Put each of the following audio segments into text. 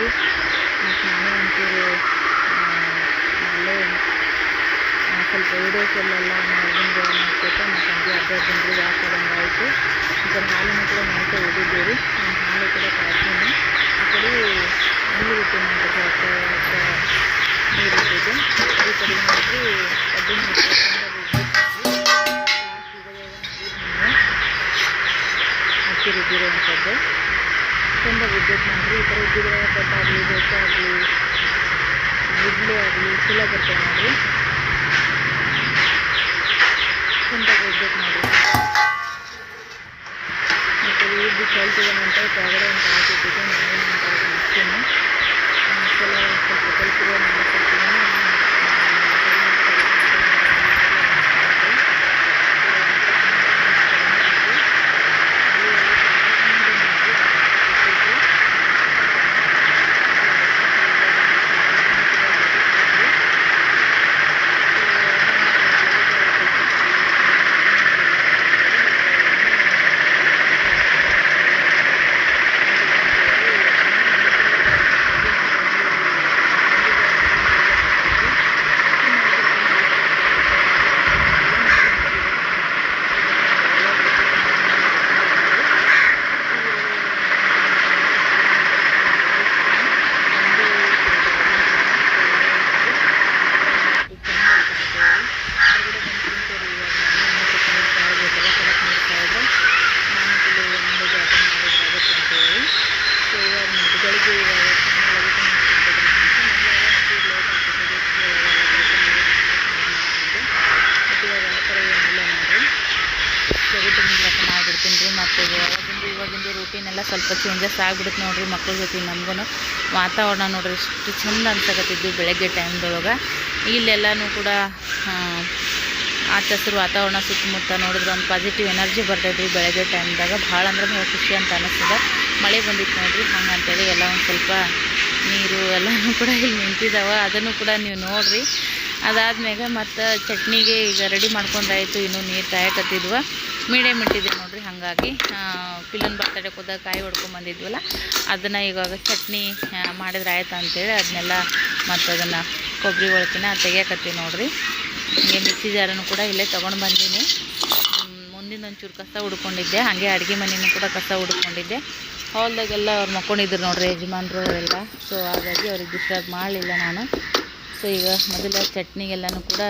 ಹಾಗಾಗಿ ಮತ್ತು ನಾನೇ ಒಂಚೂರು ಅಲ್ಲೇ ಆ, ಸ್ವಲ್ಪ ವೀಡಿಯೋಸ್ ಎಲ್ಲೆಲ್ಲ ಮಾಡ್ಕೊಂಡು ಮಾಡ್ಕೊತ ಮತ್ತು ಹಂಗೆ ಅರ್ಧ ಜನರು ವಾಕ್ ಆದಂಗೆ ಆಯಿತು ಈ ಕಡೆ ಹಾಲನ್ನು ಕೂಡ ಮಾಡ್ತಾ ಹೋಗಿದ್ದೀವಿ ರೀ ನಾನು ಹಾಲು ಕೂಡ ಕಾಯ್ತೀನಿ ಆ ಕಡೆ ನೀರು ಇಟ್ಟು ತುಂಬ ವಿದ್ಯುತ್ ಮಾಡಿರಿ, ಈ ಕಡೆ ಉದ್ದಿಗೆ ಆಗಲಿ ದೋಸೆ ಆಗಲಿ ಇಡ್ಲಿ ಆಗಲಿ, ಚಲೋ ಬರ್ತವೆ ಮಾಡಿರಿ ತುಂಬ ವಿದ್ಯುತ್ ಮಾಡಿ ಮತ್ತು ಇದು ಕಲ್ತಿದೆ ಅಂತ ಕೆಳಗಡೆ ಒಂದು ಹಾಕಿಟ್ಟಿದ್ದೆ ನಾನು ಅಂತ ಹಾಕ್ತೀನಿ ಕೆಲ ಸ್ವಲ್ಪ ಕಲ್ತಿದೆ ನಾನು ಮಾಡಿಬಿಡ್ತೀನಿ ರೀ ಮತ್ತು ಯಾವಾಗಿಂದು ಇವಾಗಿಂದು ರೂಟೀನ್ ಎಲ್ಲ ಸ್ವಲ್ಪ ಚೇಂಜಸ್ ಆಗ್ಬಿಡುತ್ತೆ ನೋಡ್ರಿ ಮಕ್ಳ ಜೊತೆ ನಮಗೂ ವಾತಾವರಣ ನೋಡ್ರಿ ಎಷ್ಟು ಚಂದ ಅನ್ಸಕತ್ತಿದ್ದು ಬೆಳಗ್ಗೆ ಟೈಮ್ದೊಳಗೆ ಇಲ್ಲೆಲ್ಲನೂ ಕೂಡ ಹಚ್ಚ ಹಸಿರು ವಾತಾವರಣ ಸುತ್ತಮುತ್ತ ನೋಡಿದ್ರೆ ಒಂದು ಪಾಸಿಟಿವ್ ಎನರ್ಜಿ ಬರ್ತೈತೆ ರೀ ಬೆಳಗ್ಗೆ ಟೈಮ್ದಾಗ ಭಾಳ ಅಂದ್ರೆ ಭಾಳ ಖುಷಿ ಅಂತ ಅನ್ನಿಸ್ತದೆ ಮಳೆ ಬಂದಿತ್ತು ನೋಡ್ರಿ ಹಂಗೆ ಅಂತೇಳಿ ಎಲ್ಲ ಒಂದು ಸ್ವಲ್ಪ ನೀರು ಎಲ್ಲನೂ ಕೂಡ ಇಲ್ಲಿ ನಿಂತಿದ್ದಾವೆ ಅದನ್ನು ಕೂಡ ನೀವು ನೋಡಿರಿ. ಅದಾದ್ಮೇಲೆ ಮತ್ತು ಚಟ್ನಿಗೆ ಈಗ ರೆಡಿ ಮಾಡ್ಕೊಂಡಾಯಿತು ಇನ್ನೂ ನೀರು ಕಾಯಕತ್ತಿದ್ವ. ಮೀಡಿಯಮ್ ಇಟ್ಟಿದ್ದೆ ನೋಡ್ರಿ, ಹಾಗಾಗಿ ಪಿಲ್ಲನ್ ಬರ್ತಡೆ ಹೋದಾಗ ಕಾಯಿ ಹೊಡ್ಕೊಂಬಂದಿದ್ವಲ್ಲ ಅದನ್ನು ಇವಾಗ ಚಟ್ನಿ ಮಾಡಿದ್ರೆ ಆಯ್ತು ಅಂತೇಳಿ ಅದನ್ನೆಲ್ಲ ಮತ್ತು ಅದನ್ನು ಕೊಬ್ಬರಿ ಒಳಕಿನ ತೆಗಿಯಕತ್ತೀವಿ ನೋಡ್ರಿ. ಹಂಗೆ ಮಿಕ್ಸಿ ಜಾರನ್ನು ಕೂಡ ಇಲ್ಲೇ ತೊಗೊಂಡು ಬಂದೀನಿ. ಮುಂದಿನ ಒಂಚೂರು ಕಸ ಹುಡ್ಕೊಂಡಿದ್ದೆ, ಹಾಗೆ ಅಡುಗೆ ಮನೆಯೂ ಕೂಡ ಕಸ ಹುಡ್ಕೊಂಡಿದ್ದೆ. ಹಾಲ್ದಾಗೆಲ್ಲ ಅವ್ರು ಮಕ್ಕೊಂಡಿದ್ರು ನೋಡ್ರಿ ಯಜಮಾನ್ರು ಅವರೆಲ್ಲ ಸೊ ಹಾಗಾಗಿ ಅವ್ರಿಗೆ ಡಿಸ್ಟರ್ಬ್ ಮಾಡಲಿಲ್ಲ ನಾನು. ಸೊ ಈಗ ಮೊದಲ ಚಟ್ನಿಗೆಲ್ಲನೂ ಕೂಡ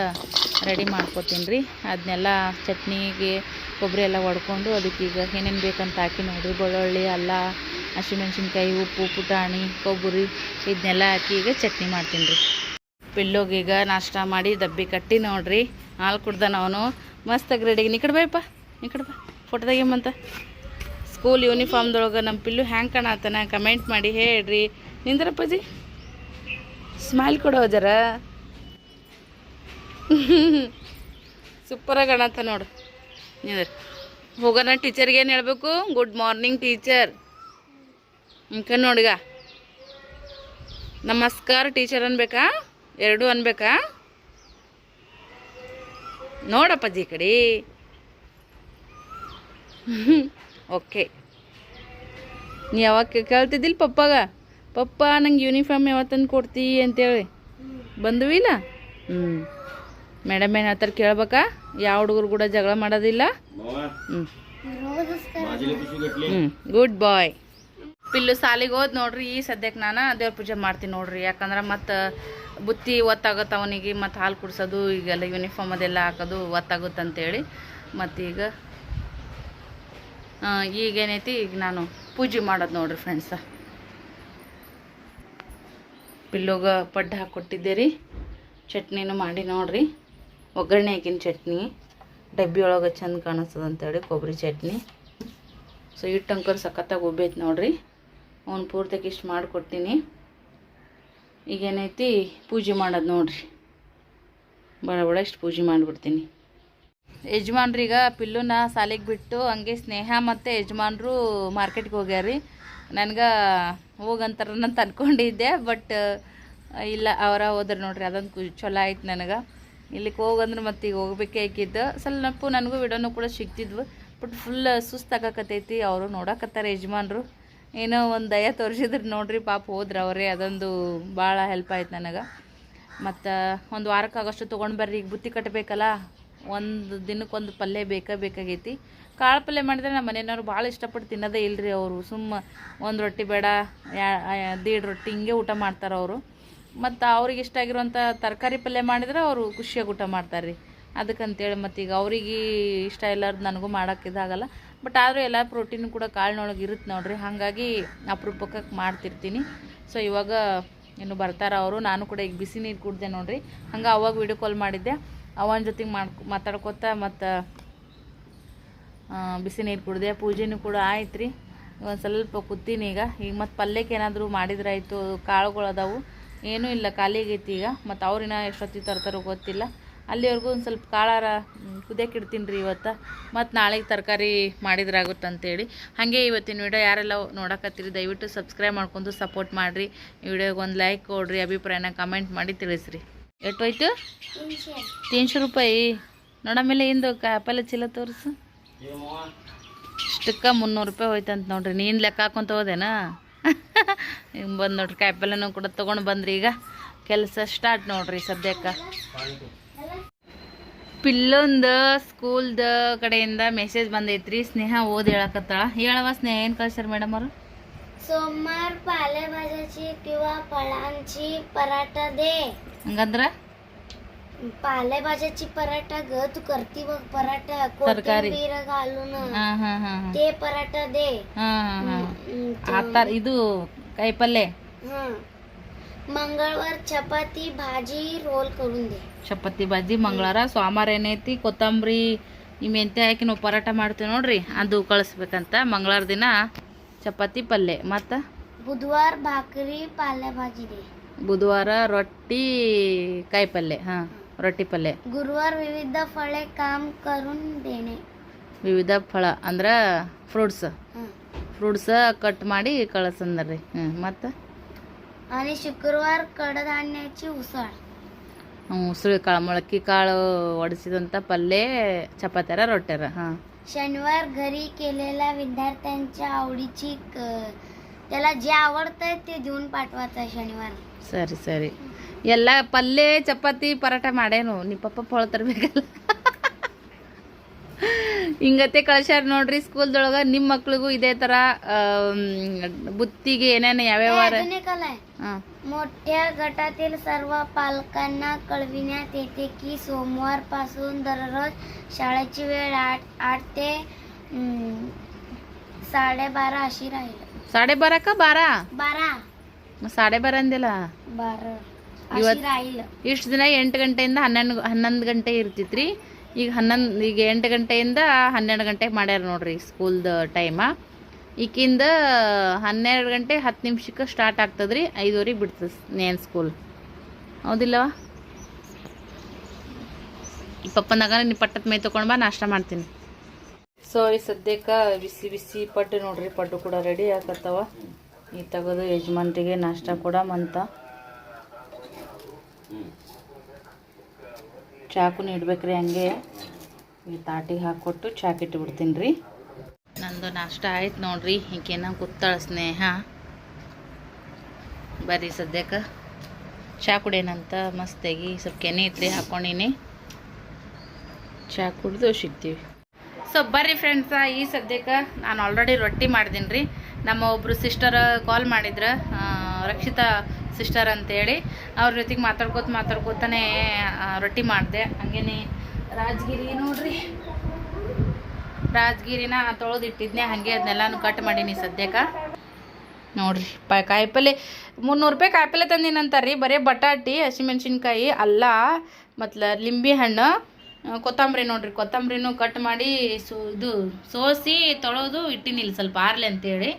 ರೆಡಿ ಮಾಡ್ಕೊತೀನಿ ರೀ. ಅದನ್ನೆಲ್ಲ ಚಟ್ನಿಗೆ ಕೊಬ್ಬರಿ ಎಲ್ಲ ಒಡ್ಕೊಂಡು ಅದಕ್ಕೆ ಈಗ ಏನೇನು ಬೇಕಂತ ಹಾಕಿ ನೋಡಿರಿ. ಬೆಳ್ಳುಳ್ಳಿ, ಅಲ್ಲ, ಹಸಿಮೆಣ್ಸಿನ್ಕಾಯಿ, ಉಪ್ಪು, ಪುಟಾಣಿ, ಕೊಬ್ಬರಿ ಇದನ್ನೆಲ್ಲ ಹಾಕಿ ಈಗ ಚಟ್ನಿ ಮಾಡ್ತೀನಿ ರೀ. ಪಿಲ್ಲೋಗೀಗ ನಾಷ್ಟ ಮಾಡಿ ಡಬ್ಬಿ ಕಟ್ಟಿ ನೋಡ್ರಿ. ಹಾಲು ಕುಡ್ದಾನ ಅವನು. ಮಸ್ತಾಗಿ ರೆಡಿಗೆ ನಿಕಡ್ ಬಾಯಪ್ಪ ನಿಕಡ್ ಬಾ ಸ್ಕೂಲ್ ಯೂನಿಫಾರ್ಮ್ದೊಳಗೆ ನಮ್ಮ ಪಿಲ್ಲು ಹ್ಯಾಂಗೆ ಕಾಣತ್ತಾನ ಕಮೆಂಟ್ ಮಾಡಿ ಹೇಳ್ರಿ. ನಿಂದ್ರಪ್ಪಾಜಿ? ಸ್ಮೈಲ್ ಕೊಡೋ ಜರ. ಸೂಪರಾಗಿ ಕಾಣತ್ತ ನೋಡು. ನಿಂದ್ರ ಹೋಗೋಣ ಟೀಚರ್ಗೆ ಏನು ಹೇಳಬೇಕು? ಗುಡ್ ಮಾರ್ನಿಂಗ್ ಟೀಚರ್ ಇಂಕ ನೋಡಿಗ ನಮಸ್ಕಾರ ಟೀಚರ್ ಅನ್ಬೇಕಾ? ಎರಡೂ ಅನ್ಬೇಕಾ? ನೋಡಪ್ಪಾಜಿ ಕಡೆ. ಓಕೆ ನೀ ಯಾವಾಗ ಕೇಳ್ತಿದ್ದಿಲ್ಲ ಪಪ್ಪಾಗ? ಪಪ್ಪ, ನಂಗೆ ಯೂನಿಫಾರ್ಮ್ ಯಾವತ್ತಂದು ಕೊಡ್ತೀ ಅಂತೇಳಿ. ಬಂದ್ವು ಹ್ಞೂ ಮೇಡಮ್ ಏನು ಹೇಳ್ತಾರೆ ಕೇಳ್ಬೇಕಾ? ಯಾವ ಹುಡುಗರು ಕೂಡ ಜಗಳ ಮಾಡೋದಿಲ್ಲ. ಹ್ಞೂ ಗುಡ್ ಬಾಯ್ ಪಿಲ್ಲು ಸಾಲಿಗೆ ಹೋದ್ ನೋಡ್ರಿ, ಈ ಸದ್ಯಕ್ಕೆ ನಾನು ದೇವ್ರ ಪೂಜೆ ಮಾಡ್ತೀನಿ ನೋಡ್ರಿ. ಯಾಕಂದ್ರೆ ಮತ್ತು ಬುತ್ತಿ ಒತ್ತಾಗುತ್ತೆ ಅವನಿಗೆ, ಮತ್ತು ಹಾಲು ಕುಡ್ಸೋದು, ಈಗೆಲ್ಲ ಯೂನಿಫಾರ್ಮ್ ಅದೆಲ್ಲ ಹಾಕೋದು ಒತ್ತಾಗುತ್ತೆ ಅಂತೇಳಿ. ಮತ್ತೀಗ ಈಗೇನೈತಿ, ಈಗ ನಾನು ಪೂಜೆ ಮಾಡೋದು ನೋಡ್ರಿ ಫ್ರೆಂಡ್ಸ ಪಿಲ್ಲೋಗ ಪಡ್ಡು ಹಾಕ್ಕೊಟ್ಟಿದ್ದೆ ರೀ ಚಟ್ನಿನೂ ಮಾಡಿ ನೋಡ್ರಿ. ಒಗ್ಗರಣೆ ಹಾಕಿನ ಚಟ್ನಿ. ಡಬ್ಬಿ ಒಳಗೆ ಚಂದ ಕಾಣಿಸ್ತದೆ ಅಂತೇಳಿ ಕೊಬ್ಬರಿ ಚಟ್ನಿ. ಸೊ ಹಿಟ್ಟು ಅಂಕರ್ ಸಖತ್ತಾಗಿ ಉಬ್ಬೈತೆ ನೋಡ್ರಿ. ಅವ್ನು ಪೂರ್ತಿಗೆ ಇಷ್ಟು ಮಾಡಿಕೊಡ್ತೀನಿ. ಈಗೇನೈತಿ ಪೂಜೆ ಮಾಡೋದು ನೋಡ್ರಿ. ಬಡ ಬಡ ಇಷ್ಟು ಪೂಜೆ ಮಾಡಿಬಿಡ್ತೀನಿ. ಯಜಮಾನ್ರೀಗ ಪಿಲ್ಲುನ ಸಾಲಿಗೆ ಬಿಟ್ಟು ಹಂಗೆ ಸ್ನೇಹ ಮತ್ತು ಯಜಮಾನ್ರು ಮಾರ್ಕೆಟ್ಗೆ ಹೋಗ್ಯಾರಿ ನನಗೆ ಹೋಗಂತಾರನಂತ ಅನ್ಕೊಂಡಿದ್ದೆ ಬಟ್ ಇಲ್ಲ, ಅವರ ಹೋದ್ರೆ ನೋಡ್ರಿ, ಅದೊಂದು ಖುಷಿ ಚಲೋ ಆಯ್ತು ನನಗೆ. ಇಲ್ಲಿಗೆ ಹೋಗಂದ್ರೆ ಮತ್ತೆ ಈಗ ಹೋಗ್ಬೇಕೇ ಸ್ವಲ್ಪ ನನಗೂ ವಿಡೋನು ಕೂಡ ಸಿಗ್ತಿದ್ವು ಬಟ್ ಫುಲ್ ಸುಸ್ತಾಗಕತ್ತೈತಿ ಅವರು ನೋಡಕತ್ತಾರೆ ಯಜಮಾನ್ರು. ಏನೋ ಒಂದು ದಯ ತೋರಿಸಿದ್ರು ನೋಡ್ರಿ, ಪಾಪ ಹೋದ್ರೆ ಅವರೇ, ಅದೊಂದು ಭಾಳ ಹೆಲ್ಪ್ ಆಯ್ತು ನನಗೆ. ಮತ್ತು ಒಂದು ವಾರಕ್ಕಾಗಷ್ಟು ತೊಗೊಂಡು ಬರ್ರಿ, ಈಗ ಬುತ್ತಿ ಕಟ್ಟಬೇಕಲ್ಲ ಒಂದು ದಿನಕ್ಕೊಂದು ಪಲ್ಯ ಬೇಕೇ ಬೇಕಾಗೈತಿ. ಕಾಳು ಪಲ್ಯ ಮಾಡಿದ್ರೆ ನಮ್ಮ ಮನೆಯವ್ರು ಭಾಳ ಇಷ್ಟಪಟ್ಟು ತಿನ್ನೋದೇ ಇಲ್ಲರಿ ಅವರು. ಸುಮ್ಮ ಒಂದು ರೊಟ್ಟಿ ಬೇಡ ದೀಡ್ ರೊಟ್ಟಿ ಹಿಂಗೆ ಊಟ ಮಾಡ್ತಾರೆ ಅವರು. ಮತ್ತು ಅವ್ರಿಗೆ ಇಷ್ಟ ಆಗಿರುವಂಥ ತರಕಾರಿ ಪಲ್ಯ ಮಾಡಿದ್ರೆ ಅವರು ಖುಷಿಯಾಗಿ ಊಟ ಮಾಡ್ತಾರೆ ರೀ ಅದಕ್ಕಂತೇಳಿ ಈಗ ಅವ್ರಿಗೆ ಇಷ್ಟ ಇಲ್ಲಾರ್ದು ನನಗೂ ಮಾಡೋಕೆ ಇದಾಗಲ್ಲ ಬಟ್ ಆದರೂ ಎಲ್ಲ ಪ್ರೋಟೀನ್ ಕೂಡ ಕಾಳಿನೊಳಗೆ ಇರುತ್ತೆ ನೋಡ್ರಿ. ಹಾಗಾಗಿ ಅಪರೂಪಕ್ಕೆ ಮಾಡ್ತಿರ್ತೀನಿ. ಸೊ ಇವಾಗ ಇನ್ನು ಬರ್ತಾರೆ ಅವರು. ನಾನು ಕೂಡ ಈಗ ಬಿಸಿ ನೀರು ಕುಡ್ದೆ ನೋಡ್ರಿ. ಹಂಗೆ ಅವಾಗ ವೀಡಿಯೋ ಕಾಲ್ ಮಾಡಿದ್ದೆ. ಅವನ ಜೊತೆಗೆ ಮಾಡ್ಕೊ, ಮಾತಾಡ್ಕೊತ ಮತ್ತು ಬಿಸಿ ನೀರು ಕುಡ್ದೆ ಪೂಜೆನೂ ಕೂಡ ಆಯ್ತು ರೀ ಒಂದು ಸ್ವಲ್ಪ ಕೂತೀನಿ ಈಗ. ಈಗ ಮತ್ತು ಪಲ್ಯಕ್ಕೆ ಏನಾದರೂ ಮಾಡಿದ್ರಾಯಿತು ಕಾಳುಗಳು ಅದಾವು. ಏನೂ ಇಲ್ಲ ಖಾಲಿ ಆಗೈತಿ ಈಗ. ಮತ್ತು ಅವ್ರಿನ ಎಷ್ಟೊತ್ತಿಗೆ ತರ್ತಾರೋ ಗೊತ್ತಿಲ್ಲ. ಅಲ್ಲಿವರೆಗೂ ಒಂದು ಸ್ವಲ್ಪ ಕಾಳಾರ ಕುದಿಯಕ್ಕೆ ಇಡ್ತೀನಿ ರೀ ಇವತ್ತು. ಮತ್ತು ನಾಳೆಗೆ ತರಕಾರಿ ಮಾಡಿದ್ರಾಗುತ್ತೆ ಅಂತೇಳಿ. ಹಾಗೆ ಇವತ್ತಿನ ವಿಡಿಯೋ ಯಾರೆಲ್ಲ ನೋಡಕತ್ತೀರಿ ದಯವಿಟ್ಟು ಸಬ್ಸ್ಕ್ರೈಬ್ ಮಾಡ್ಕೊಂಡು ಸಪೋರ್ಟ್ ಮಾಡಿರಿ. ಈ ವಿಡಿಯೋಗೆ ಒಂದು ಲೈಕ್ ಕೊಡ್ರಿ ಅಭಿಪ್ರಾಯನ ಕಮೆಂಟ್ ಮಾಡಿ ತಿಳಿಸ್ರಿ. ಎಷ್ಟು ಹೋಯ್ತು? ತೀನ್ಶೆ ರೂಪಾಯಿ. ನೋಡಮೇಲೆ ಇಂದು ಕಾಪಲ್ಲ ಚೀಲ ತೋರಿಸು. ಇಷ್ಟಕ್ಕೆ ಮುನ್ನೂರು ರೂಪಾಯಿ ಹೋಯ್ತಂತ ನೋಡ್ರಿ ನೀನು ಲೆಕ್ಕ ಹಾಕೊಂತ ಹೋದೆನಾ ಹಿಂಗೆ ಬಂದು ನೋಡ್ರಿ ಕಾಯಿಪಲ್ಲೆನೂ ಕೂಡ ತೊಗೊಂಡು ಬಂದ್ರಿ ಈಗ ಕೆಲಸ ಸ್ಟಾರ್ಟ್ ನೋಡ್ರಿ ಸದ್ಯಕ್ಕೆ ಪಿಲ್ಲೊಂದ ಸ್ಕೂಲ್ದ ಕಡೆಯಿಂದ ಮೆಸೇಜ್ ಬಂದೈತ್ರಿ ಸ್ನೇಹ ಓದ್ ಹೇಳಕತ್ತಾಳ ಹೇಳವ ಸ್ನೇಹ ಏನು ಕಳ್ಸ್ಯಾರ ಮೇಡಮ್ ಅವರು सोमवार पालेभाज्याची किंवा फळांची पराठा दे ಹಂಗಂದ್ರ पालेभाज्याची पराठा ग तू करती बघ पराठा. तरकारी. कोथिंबीर घालून. ते पराठा दे. आता इदु काय पल्ले? मंगळवार चपाती भाजी रोल करून दे. चपाती भाजी मंगळवार सोमवार ಏನೈತಿ ಕೊತ್ತಂಬರಿ ಈ ಮೆಂತ್ಯ ಹಾಕಿ ನಾವು ಪರಾಟ ಮಾಡ್ತೀವಿ ನೋಡ್ರಿ ಅದು ಕಳಿಸ್ಬೇಕಂತ. ಮಂಗಳವಾರ ದಿನ ಚಪಾತಿ ಪಲ್ಯ ಮತ್ತ? ಬುಧವಾರ ಭಾಕರಿ ಪಾಲೆ ಭಾಜಿ ಬುಧವಾರ ರೊಟ್ಟಿ ಕಾಯಿ ಪಲ್ಯ ಹಾ. ರೊಟ್ಟಿ ಪಲ್ಯ गुरुवार विविध फळे काम करून देणे ವಿವಿಧ ಫಳ ಅಂದ್ರೆ ಫ್ರೂಟ್ಸ್ हं. ಫ್ರೂಟ್ಸ್ ಕಟ್ ಮಾಡಿ ಕಳಿಸಂದ್ರಿ ಹ್ಞೂ ಮತ್ತು आणि शुक्रवार कडधान्याची उसळ ಉಸುಳಿ ಕಾಳು ಮೊಳಕೆ ಕಾಳು ಒಡಿಸಿದಂಥ ಪಲ್ಯ ಚಪಾತ್ಯಾರ ರೊಟ್ಟ್ಯಾರ ಹಾಂ शनिवार घरी केलेल्या विद्यार्थ्यांच्या आवडीची क- त्याला जे आवडतंय ते देऊन पाठवायचं शनिवार ಸರಿ ಸರಿ ಎಲ್ಲ ಪಲ್ಯ ಚಪಾತಿ ಪರಾಟ ಮಾಡೇನು ನೀ ಪಪ್ಪ ಫಳ ತರ್ಬೇಕಲ್ಲ ಹಿಂಗತೆ ಕಳ್ಸ್ಯಾರ ನೋಡ್ರಿ ಸ್ಕೂಲ್ದೊಳಗೆ ನಿಮ್ಮ ಮಕ್ಳಿಗೂ ಇದೇ ಥರ ಆಮ್, ಬುತ್ತಿಗೆ ಏನೇನು ಯಾವ್ಯಾವ ವಾರ अजून एक आलाय हां मोठ्या गटातील सर्व पालकांना कळविण्यात येते की सोमवार पासून दररोज शाळेची वेळ आठ आठ ते हम्म, साडेबारा अशी राहील साडेबारा का बारा बारा मग साडेबारा ಅಂದಿಲ್ಲ बारा ಇವತ್ತು ಇಷ್ಟು ದಿನ ಎಂಟು ಗಂಟೆಯಿಂದ ಹನ್ನೊಂದು ಹನ್ನೊಂದು ಗಂಟೆ ಇರ್ತಿತ್ರಿ. ಈಗ ಹನ್ನೊಂದು ಈಗ ಎಂಟು ಗಂಟೆಯಿಂದ ಹನ್ನೆರಡು ಗಂಟೆಗೆ ಮಾಡ್ಯಾರ ನೋಡ್ರಿ ಸ್ಕೂಲ್ದ ಟೈಮ ಈಕಿಂದ ಹನ್ನೆರಡು ಗಂಟೆ ಹತ್ತು ನಿಮಿಷಕ್ಕೆ ಸ್ಟಾರ್ಟ್ ಆಗ್ತದ್ರಿ ಐದುವರೆಗೆ ಬಿಡ್ತದೆ ನೇನ್ ಸ್ಕೂಲ್ ಹೌದಿಲ್ಲವ? ಈ ಪಪ್ಪನಾಗ ನೀ ಪಟ್ಟದ ಮೈ ತೊಗೊಂಡ್ಬಾ ನಾಷ್ಟ ಮಾಡ್ತೀನಿ. ಸೊ ಈ ಸದ್ಯಕ್ಕೆ ಬಿಸಿ ಬಿಸಿ ಪಡ್ಡು ನೋಡ್ರಿ ಪಡ್ಡು ಕೂಡ ರೆಡಿ ಆಗತ್ತವ. ಈ ತೆಗೆದು ಯಜಮಾನ್ರಿಗೆ ನಾಷ್ಟ ಅಂತ ಚಾಕುನ ಇಡ್ಬೇಕ್ರಿ ಹಂಗೆ. ಈ ತಾಟಿಗೆ ಹಾಕ್ಕೊಟ್ಟು ಚಾಕು ಇಟ್ಬಿಡ್ತೀನಿ ರೀ. ನಂದು ನಾಷ್ಟ ಆಯ್ತು ನೋಡ್ರಿ, ಈಗೇನ ಕೂತಾಳ ಸ್ನೇಹ. ಬರ್ರಿ ಸದ್ಯಕ್ಕೆ. ಚಾ ಕುಡೇನಂತ ಮಸ್ತಾಗಿ ಸ್ವಲ್ಪ ಕೆನೆ ಐತ್ರಿ ಹಾಕೊಂಡಿನಿ. ಚಾ ಕುಡ್ದು ಸಿಗ್ತೀವಿ ಸೊ ಬರ್ರಿ ಫ್ರೆಂಡ್ಸ ಈ ಸದ್ಯಕ್ಕೆ ನಾನು ಆಲ್ರೆಡಿ ರೊಟ್ಟಿ ಮಾಡಿದ್ದೀನಿ ರೀ ನಮ್ಮ ಒಬ್ಬರು ಸಿಸ್ಟರ್ ಕಾಲ್ ಮಾಡಿದ್ರೆ ರಕ್ಷಿತಾ ಸಿಸ್ಟರ್ ಅಂತೇಳಿ ಅವ್ರ ಜೊತೆಗೆ ಮಾತಾಡ್ಕೋತ ಮಾತಾಡ್ಕೋತಾನೆ ರೊಟ್ಟಿ ಮಾಡಿದೆ. ಹಂಗೇನೆ ರಾಜಗಿರಿ ನೋಡ್ರಿ. ರಾಜಗಿರಿನ ತೊಳೆದು ಇಟ್ಟಿದ್ನೆ ಹಾಗೆ ಅದನ್ನೆಲ್ಲಾನು ಕಟ್ ಮಾಡೀನಿ ಸದ್ಯಕ್ಕೆ. ನೋಡ್ರಿ, ಪ, ಕಾಯಿಪಲ್ಲೆ, ಮುನ್ನೂರು ರೂಪಾಯಿ ಕಾಯಿಪಲ್ಲೆ ತಂದಿನಂತಾರೆ ರೀ ಬರೀ ಬಟಾಟಿ, ಹಸಿಮೆಣ್ಸಿನ್ಕಾಯಿ, ಅಲ್ಲ ಮತ್ತು ಲಿಂಬೆ ಹಣ್ಣು ಕೊತ್ತಂಬರಿ ನೋಡ್ರಿ, ಕೊತ್ತಂಬರಿನೂ ಕಟ್ ಮಾಡಿ ಸೋ, ಇದು ಸೋಸಿ ತೊಳೆದು ಇಟ್ಟಿನಿಲ್ಲ ಸ್ವಲ್ಪ ಆರ್ಲಿ ಅಂತೇಳಿ.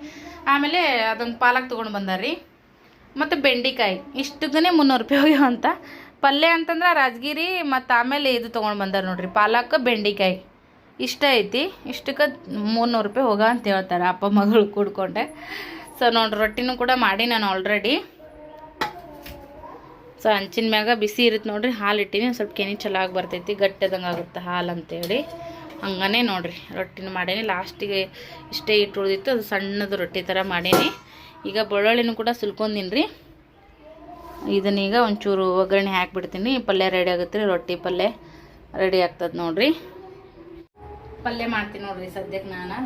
ಆಮೇಲೆ ಅದೊಂದು ಪಾಲಕ್ ತೊಗೊಂಡು ಬಂದಾರ್ರಿ. ಮತ್ತು ಬೆಂಡೆಕಾಯಿ. ಇಷ್ಟಕ್ಕೇ ಮುನ್ನೂರು ರೂಪಾಯಿ ಅಂತ. ಪಲ್ಯ ಅಂತಂದ್ರೆ ರಾಜಗಿರಿ ಮತ್ತು ಆಮೇಲೆ ಇದು ತೊಗೊಂಡು ಬಂದಾರ ನೋಡ್ರಿ, ಪಾಲಕ್, ಬೆಂಡಿಕಾಯಿ. ಇಷ್ಟ ಐತಿ. ಇಷ್ಟಕ್ಕೆ ಮೂನ್ನೂರು ರೂಪಾಯಿ ಹೋಗ ಅಂತ ಹೇಳ್ತಾರೆ ಅಪ್ಪ ಮಗಳು ಕೂಡ್ಕೊಂಡೆ. ಸೊ ನೋಡಿ ರೊಟ್ಟಿನೂ ಕೂಡ ಮಾಡಿ ನಾನು ಆಲ್ರೆಡಿ ಸೊ ಹಂಚಿನ ಮ್ಯಾಗ ಬಿಸಿ ಇರುತ್ತೆ ನೋಡ್ರಿ, ಹಾಲು ಇಟ್ಟಿನಿ, ಸ್ವಲ್ಪ ಕೆನಿ ಚಲೋ ಆಗಿ ಬರ್ತೈತಿ ಗಟ್ಟದಂಗೆ ಆಗುತ್ತೆ ಹಾಲು ಅಂತೇಳಿ. ಹಂಗನೇ ನೋಡ್ರಿ, ರೊಟ್ಟಿನ ಮಾಡೀನಿ. ಲಾಸ್ಟಿಗೆ ಇಷ್ಟೇ ಇಟ್ಟು ಉಳಿದಿತ್ತು, ಅದು ಸಣ್ಣದು ರೊಟ್ಟಿ ಥರ ಮಾಡೀನಿ. ಈಗ ಬೆಳ್ಳುಳ್ಳಿನೂ ಕೂಡ ಸುಲ್ಕೊಂಡಿನಿ ರೀ ಇದನ್ನೀಗ ಒಂಚೂರು ಒಗ್ಗರಣೆ ಹಾಕಿಬಿಡ್ತೀನಿ. ಪಲ್ಯ ರೆಡಿ ಆಗುತ್ತೆ ರೀ, ರೊಟ್ಟಿ ಪಲ್ಯ ರೆಡಿ ಆಗ್ತದೆ ನೋಡ್ರಿ. ಪಲ್ಯ ಮಾಡ್ತೀನಿ ನೋಡ್ರಿ ಸದ್ಯಕ್ಕೆ ನಾನು.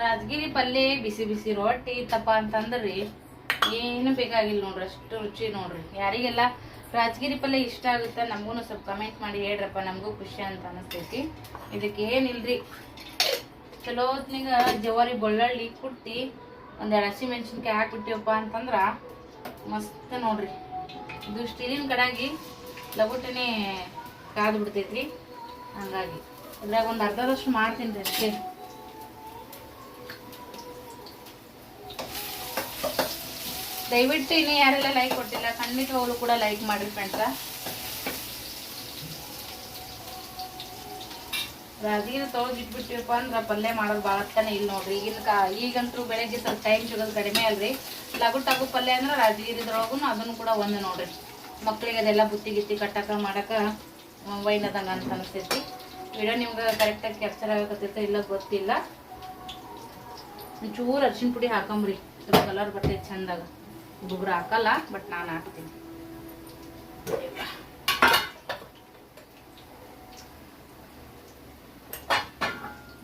ರಾಜಗಿರಿ ಪಲ್ಯ, ಬಿಸಿ ಬಿಸಿ ರೊಟ್ಟಿ, ತಪ್ಪ ಅಂತಂದ್ರಿ ಏನು ಬೇಕಾಗಿಲ್ಲ ನೋಡ್ರಿ, ಅಷ್ಟು ರುಚಿ ನೋಡ್ರಿ. ಯಾರಿಗೆಲ್ಲ ರಾಜಗಿರಿ ಪಲ್ಯ ಇಷ್ಟ ಆಗುತ್ತೆ ನಮಗೂ ಸ್ವಲ್ಪ ಕಮೆಂಟ್ ಮಾಡಿ ಹೇಳ್ರಪ್ಪ, ನಮಗೂ ಖುಷಿ ಅಂತ ಅನಿಸ್ತೈತಿ. ಇದಕ್ಕೆ ಏನಿಲ್ರಿ ಚಲೋ ಹೊತ್ನಾಗ ಜವಾರಿ ಬೆಳ್ಳುಳ್ಳಿ ಕುಟ್ಟಿ ಒಂದೆರಡು ಹಸಿ ಮೆಣಸಿನ್ಕಾಯಿ ಹಾಕ್ಬಿಟ್ಟಿವಪ್ಪ ಅಂತಂದ್ರೆ ಮಸ್ತ್ ನೋಡ್ರಿ. ಇದು ಸ್ಟೀಲಿನ ಕಡಾಗಿ ಲಗುಟನೆ ಕಾದು ಬಿಡ್ತೈತ್ರಿ. ಹಂಗಾಗಿ ಇದ್ರಾಗ ಒಂದು ಅರ್ಧದಷ್ಟು ಮಾಡ್ತೀನಿ ರೀ ಅಷ್ಟೇ ದಯವಿಟ್ಟು ಇನ್ನೂ ಯಾರೆಲ್ಲ ಲೈಕ್ ಕೊಟ್ಟಿಲ್ಲ ಖಂಡಿತವಾಗ್ಲೂ ಕೂಡ ಲೈಕ್ ಮಾಡಿರಿ ಫ್ರೆಂಡ್ಸ ರಾಜಗಿರಿ ತೊಳೆದಿಟ್ಬಿಟ್ಟಿವಪ್ಪ ಅಂದ್ರೆ ಪಲ್ಯ ಮಾಡೋದು ಭಾಳ ತಾನೇ ಇಲ್ಲ ನೋಡ್ರಿ. ಈಗಿನ ಕಾ ಈಗಂತೂ ಬೆಳಗ್ಗೆ ಸ್ವಲ್ಪ ಟೈಮ್ ಸಿಗೋದು ಕಡಿಮೆ ಅಲ್ರಿ. ಲಘು ಟಗು ಪಲ್ಯ ಅಂದ್ರೆ ರಾಜಗಿರಿದ್ರೊಳಗೂ ಅದನ್ನು ಕೂಡ ಒಂದು ನೋಡ್ರಿ. ಮಕ್ಳಿಗೆ ಅದೆಲ್ಲ ಬುತ್ತಿ ಗಿತ್ತಿ ಕಟ್ಟಕ ಮಾಡಕ ವೈನದಂಗ ಅಂತ ಅನಿಸ್ತೈತಿ ವಿಡಿಯೋ ನಿಮ್ಗೆ ಕರೆಕ್ಟಾಗಿ ಕ್ಯಾಪ್ಚರ್ ಆಗಕತ್ತೈತೆ ಇಲ್ಲ ಗೊತ್ತಿಲ್ಲ. ಒಂಚೂರು ಅರ್ಶಿನ ಪುಡಿ ಹಾಕೊಂಬ್ರಿ. ಕಲರ್ ಬರ್ತೈತೆ ಚಂದಾಗ. ಗುಗ್ರ ಹಾಕಲ್ಲ ಬಟ್ ನಾನು ಹಾಕ್ತೀನಿ.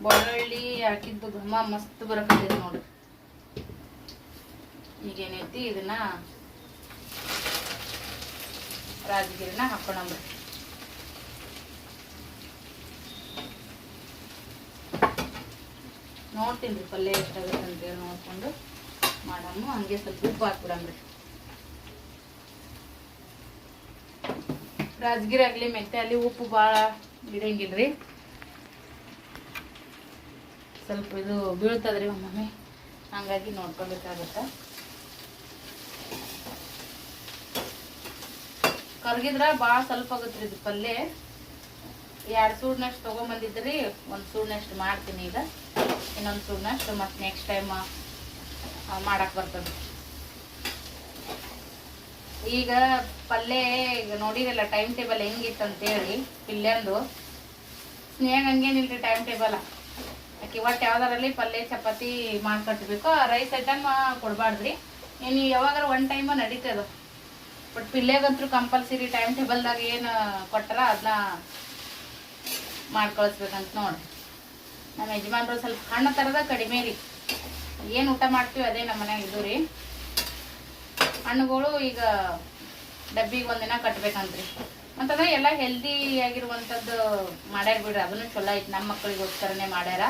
ಬೆಳ್ಳುಳ್ಳಿ ಹಾಕಿದ್ದು ಘಮ ಮಸ್ತ್ ಬರಕತ್ತೈತಿ ನೋಡ್ರಿ ಈಗೇನೈತಿ ಇದನ್ನ ರಾಜಗಿರಿನ ಹಾಕೋಣಂಬ್ರಿ ನೋಡ್ತೀನಿ ರೀ ಪಲ್ಯ ಎಷ್ಟಾಗುತ್ತೆ ನೋಡ್ಕೊಂಡು ಮಾಡಮ್ಮ, ಹಂಗೆ ಸ್ವಲ್ಪ ಉಪ್ಪು ಹಾಕ್ಬಿಡಮ್ರಿ ರಾಜಗಿರಿ ಆಗಲಿ ಮೆಂತೆ ಅಲ್ಲಿ ಉಪ್ಪು ಭಾಳ ಇಡಂಗಿಲ್ರಿ. ಸ್ವಲ್ಪ ಇದು ಬೀಳ್ತದ್ರಿ ಒಮ್ಮೊಮ್ಮೆ ಹಂಗಾಗಿ ನೋಡ್ಕೊಬೇಕಾಗತ್ತ ಕರ್ಗಿದ್ರ ಭಾಳ ಸ್ವಲ್ಪ ಆಗುತ್ತೆ ಇದು ಪಲ್ಯ ಎರಡು ಸೂಡ್ನಷ್ಟು ತೊಗೊಂಬಂದಿದ್ರಿ, ಒಂದು ಸೂಡ್ನಷ್ಟು ಮಾಡ್ತೀನಿ ಈಗ. ಇನ್ನೊಂದು ಸೂಡ್ನಷ್ಟು ಮತ್ತೆ ನೆಕ್ಸ್ಟ್ ಟೈಮ್ ಮಾಡಕ್ ಬರ್ತದೆ. ಈಗ ಪಲ್ಯ ಈಗ ನೋಡಿರಲ್ಲ ಟೈಮ್ ಟೇಬಲ್ ಹೆಂಗಿತ್ತು ಅಂತೇಳಿ ಪಿಲ್ಯಂದು ಸ್ನೇಹ ಹಂಗೇನಿಲ್ರಿ ಟೈಮ್ ಟೇಬಲ್ ಆಕೆ ಒಟ್ಟು ಯಾವ್ದಾರಲ್ಲಿ ಪಲ್ಯ ಚಪಾತಿ ಮಾಡ್ಕೊಟ್ಬೇಕು ರೈಸ್ ಐಟಮ್ ಕೊಡಬಾರ್ದ್ರಿ. ಇನ್ನು ಯಾವಾಗಾರ ಒನ್ ಟೈಮ ನಡೀತದ. ಬಟ್ ಪಿಲ್ಲೆಗಂತೂ ಕಂಪಲ್ಸರಿ ಟೈಮ್ ಟೇಬಲ್ದಾಗ ಏನು ಕೊಟ್ಟರ ಅದನ್ನ ಮಾಡ್ಕೊಳಿಸ್ಬೇಕಂತ ನೋಡ್ರಿ. ನಮ್ಮ ಯಜಮಾನ್ರು ಸ್ವಲ್ಪ ಹಣ್ಣು ಥರದ ಕಡಿಮೆ ರೀ. ಏನು ಊಟ ಮಾಡ್ತೀವಿ ಅದೇ ನಮ್ಮ ಮನೆಯಾಗ ಇದು ರೀ. ಹಣ್ಣುಗಳು ಈಗ ಡಬ್ಬಿಗೆ ಒಂದಿನ ಕಟ್ಬೇಕಂತ್ರಿ. ಅಂತಂದ್ರೆ ಎಲ್ಲ ಹೆಲ್ದಿ ಆಗಿರುವಂಥದ್ದು ಮಾಡ್ಯಾರ ಬಿಡ್ರಿ. ಅದನ್ನು ಚಲೋ ಐತೆ. ನಮ್ಮ ಮಕ್ಕಳಿಗೋಸ್ಕರನೇ ಮಾಡ್ಯಾರ.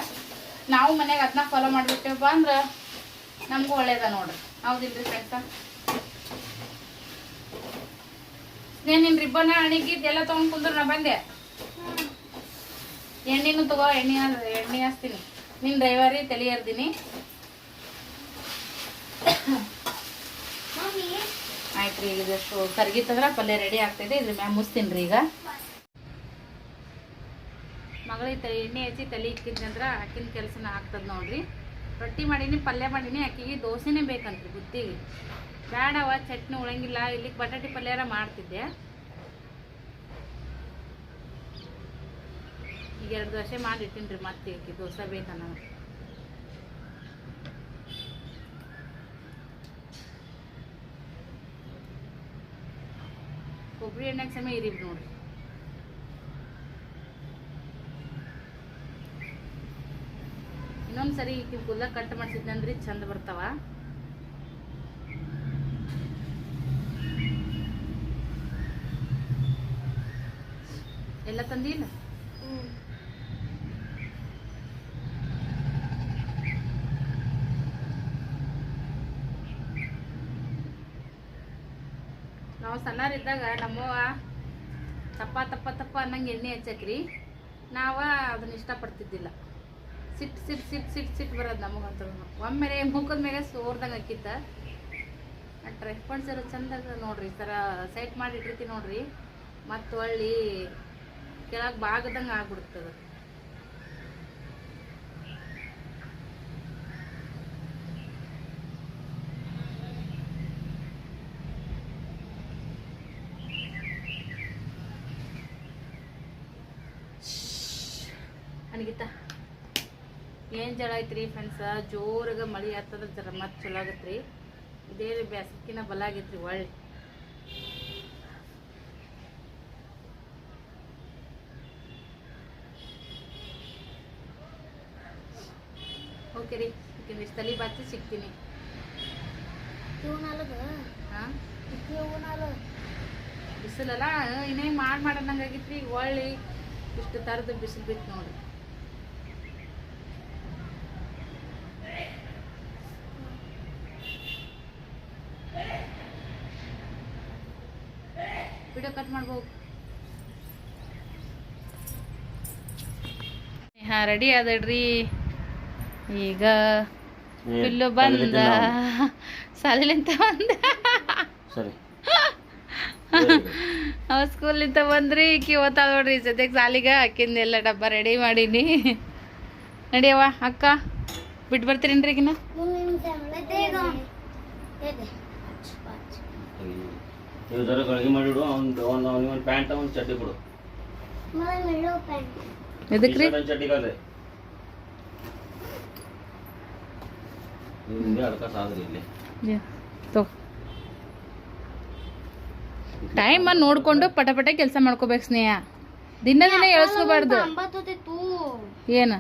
ನಾವು ಮನೆಗೆ ಅದನ್ನ ಫಾಲೋ ಮಾಡಿಬಿಟ್ಟೇವಪ್ಪ ಅಂದ್ರೆ ನಮಗೂ ಒಳ್ಳೇದ ನೋಡ್ರಿ. ಹೌದಿಲ್ರಿ ಫ್ರೆಂಡ್ಸ? ನಿನ್ನ ರಿಬ್ಬನ್ ಅಣಿಗಿದ್ದು ಎಲ್ಲ ತೊಗೊಂಡು ಕುಂದ್ರು ನಾ ಬಂದೆ. ಎಣ್ಣೆನು ತಗೋ ಎಣ್ಣೆ ಎಣ್ಣೆ ಹಾಸ್ತೀನಿ. ನಿನ್ ಡ್ರೈವರಿ ತಲೆ ಎರ್ದೀನಿ. ಆಯ್ತು ರೀ ಇದಷ್ಟು ಕರ್ಗಿತ್ತಂದ್ರೆ ಪಲ್ಯ ರೆಡಿ ಆಗ್ತೈತೆ ಇದ್ರ ಮ್ಯಾಮ್ ಮುಸ್ತೀನಿ ರೀ ಈಗ. ತಲೆ ಎಣ್ಣೆ ಹಚ್ಚಿ ತಲೆ ಇಕ್ಕಿದ್ನಂದ್ರೆ ಅಕ್ಕಿನ ಕೆಲಸನ ಆಗ್ತದೆ ನೋಡ್ರಿ. ರೊಟ್ಟಿ ಮಾಡೀನಿ, ಪಲ್ಯ ಮಾಡೀನಿ, ಅಕ್ಕಿಗೆ ದೋಸೆನೇ ಬೇಕಂತ್ರಿ ಬುತ್ತಿಗೆ ಬೇಡವ ಚಟ್ನಿ ಉಳಂಗಿಲ್ಲ ಇಲ್ಲಿ ಬಟಾಟಿ ಪಲ್ಯಾರ ಮಾಡ್ತಿದ್ದೆ. ಈಗ ಎರಡು ದೋಸೆ ಮಾಡಿ ಇಟ್ಟಿನ್ರಿ ಮತ್ತೆ ಅಕ್ಕಿ, ದೋಸೆ ಬೇಕನ್ನ ಕೊಬ್ಬರಿ ಎಣ್ಣೆ ಸಮಯ ಇರಿ ನೋಡ್ರಿ. ಸರಿ ಈಕಿ ಕುಲ್ಲ ಕಟ್ ಮಾಡಿಸಿದ್ನಂದ್ರಿ ಚಂದ ಬರ್ತಾವ. ಎಲ್ಲ ತಂದಿಲ್ಲ ನಾವು ಸಣ್ಣರಿದ್ದಾಗ ನಮ್ಮವ್ವ ತಪ್ಪ ತಪ್ಪ ತಪ್ಪ ಅನ್ನಂಗೆ ಎಣ್ಣೆ ಹಚ್ಚಕ್ರಿ. ನಾವ ಅದನ್ನ ಇಷ್ಟಪಡ್ತಿದ್ದಿಲ್ಲ. ಸಿಟ್ಟು ಸಿಟ್ಟು ಸಿಟ್ಟು ಸಿಟ್ಟು ಸಿಟ್ಟು ಬರೋದು ನಮಗಂತೂ ಒಮ್ಮೆಲೆ ಮುಖದ ಮೇಲೆ ಸೋರ್ದಂಗೆ ಹಾಕಿತ್ತ ಪಾಂಡ್ಸ್ ಎಲ್ಲ ಚಂದ ನೋಡ್ರಿ, ಈ ಥರ ಸೆಟ್ ಮಾಡಿ ಇಟ್ಟಿರ್ತೀವಿ ನೋಡ್ರಿ. ಮತ್ತು ಒಳ್ಳಿ ಕೆಳಗೆ ಬಾಗದಂಗೆ ಆಗ್ಬಿಡ್ತದ ಅನಿಗಿತ. ಏನು ಜಳ ಐತ್ರಿ ಫ್ರೆಂಡ್ಸ ಜೋರಾಗ ಮಳೆ ಆಗ್ತದ ಜರ ಮತ್ತೆ ಚಲೋ ಆಗತ್ರಿ. ಇದೇ ಬ್ಯಾಸಕಿನ ಬಲ ಆಗೈತ್ರಿ ಒಳ್ಳೆ. ಓಕೆ ರೀ. ಯಾಕಂದ್ರೆ ತಲೆ ಬಾಚಿ ಸಿಗ್ತೀನಿ. ಬಿಸಿಲಲ್ಲ ಇನ್ನೇನು ಮಾಡಿ ಮಾಡಂದಂಗೆ ಆಗಿತ್ರಿ. ಈಗ ಒಳ್ಳೆ ಇಷ್ಟು ತರದ ಬಿಸಿಲು ಬಿತ್ತು ನೋಡ್ರಿ. ವಿಡಿಯೋ ಕಟ್ ಮಾಡ್ಬೋದು. ಹಾಂ ರೆಡಿ ಆದಡ್ರಿ? ಈಗ ಪಿಲ್ಲು ಬಂದ. ಸಾಲಿಲಿಂತ ಬಂದ. ಅವ ಸ್ಕೂಲಿಂದ ಬಂದ್ರಿ ಈಕಿ ಓದ್ತಾಳ ನೋಡ್ರಿ ಸದ್ಯಕ್ಕೆ ಸಾಲಿಗೆ ಹಾಕಿಂದೆಲ್ಲ ಡಬ್ಬ ರೆಡಿ ಮಾಡೀನಿ. ನಡಿಯವ್ವ ಅಕ್ಕ. ಬಿಟ್ಟು ಬರ್ತೀರೇನ್ರಿ ಈಗಿನ ನೀವು ಜರ ಗಳಿಗೆ ಮಾಡಿಡು ಒಂದು ಒಂದು ಅವ್ನಿಗೆ ಒಂದು ಪ್ಯಾಂಟ್ ಒಂದು ಚಡ್ಡಿ ಕೊಡು. ಎದಕ್ಕೆ ರೀ ಒಂದು ಚಡ್ಡಿ ಕಲ್ರಿ ಹಿಂಗೆ ಅಡ್ಕ ಸಾದ್ರಿ ಇಲ್ಲಿ. ತೋ. ಟೈಮ್ ನೋಡ್ಕೊಂಡು ಪಟ ಪಟ ಕೆಲಸ ಮಾಡ್ಕೋಬೇಕು ಸ್ನೇಹ. ದಿನ ದಿನ ಎಳ್ಸ್ಕೋಬಾರ್ದು. ಏನ?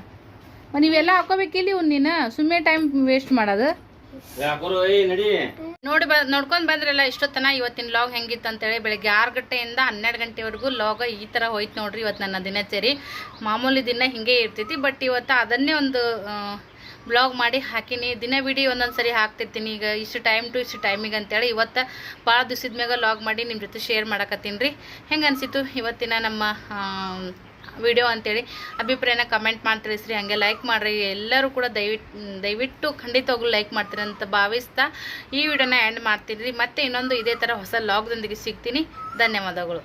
ನೀವೆಲ್ಲ ಹಾಕೋಬೇಕಿಲ್ಲ ಇವ್ನು ನೀನು ಸುಮ್ಮನೆ ಟೈಮ್ ವೇಸ್ಟ್ ಮಾಡೋದು. ನಡಿ. ಬ ನೋಡ್ಕೊಂಡು ಬಂದ್ರಲ್ಲ, ಇಷ್ಟೊತ್ತನ ಇವತ್ತಿನ ಲಾಗ್ ಹೆಂಗಿತ್ತು ಅಂತೇಳಿ ಬೆಳಗ್ಗೆ ಆರು ಗಂಟೆಯಿಂದ ಹನ್ನೆರಡು ಗಂಟೆವರೆಗೂ ಲಾಗ್ ಈ ಥರ ಹೋಯ್ತು ನೋಡ್ರಿ ಇವತ್ತು ನನ್ನ ದಿನಚರಿ. ಮಾಮೂಲಿ ದಿನ ಹಿಂಗೆ ಇರ್ತೈತಿ ಬಟ್ ಇವತ್ತು ಅದನ್ನೇ ಒಂದು ಬ್ಲಾಗ್ ಮಾಡಿ ಹಾಕಿನಿ. ದಿನ ಬಿಡಿ ಒಂದೊಂದು ಸರಿ ಹಾಕ್ತಿರ್ತೀನಿ. ಈಗ ಇಷ್ಟು ಟೈಮ್ ಟು ಇಷ್ಟು ಟೈಮಿಗೆ ಅಂತೇಳಿ ಇವತ್ತು ಭಾಳ ದಿವಸದ ಮ್ಯಾಗ ಲಾಗ್ ಮಾಡಿ ನಿಮ್ಮ ಜೊತೆ ಶೇರ್ ಮಾಡಕತ್ತೀನಿ ರೀ. ಹೆಂಗೆ ಅನಿಸಿತು ಇವತ್ತಿನ ನಮ್ಮ ವಿಡಿಯೋ ಅಂತೇಳಿ ಅಭಿಪ್ರಾಯನ ಕಮೆಂಟ್ ಮಾಡಿ ತಿಳಿಸ್ರಿ ಹಾಗೆ ಲೈಕ್ ಮಾಡಿರಿ. ಎಲ್ಲರೂ ಕೂಡ ದಯವಿಟ್ಟು ದಯವಿಟ್ಟು ಖಂಡಿತವಾಗ್ಲೂ ಲೈಕ್ ಮಾಡ್ತೀರಿ ಅಂತ ಭಾವಿಸ್ತಾ ಈ ವಿಡಿಯೋನ ಎಂಡ್ ಮಾಡ್ತೀನಿ ಮತ್ತೆ ಇನ್ನೊಂದು ಇದೇ ಥರ ಹೊಸ ಲಾಗ್ದೊಂದಿಗೆ ಸಿಗ್ತೀನಿ. ಧನ್ಯವಾದಗಳು.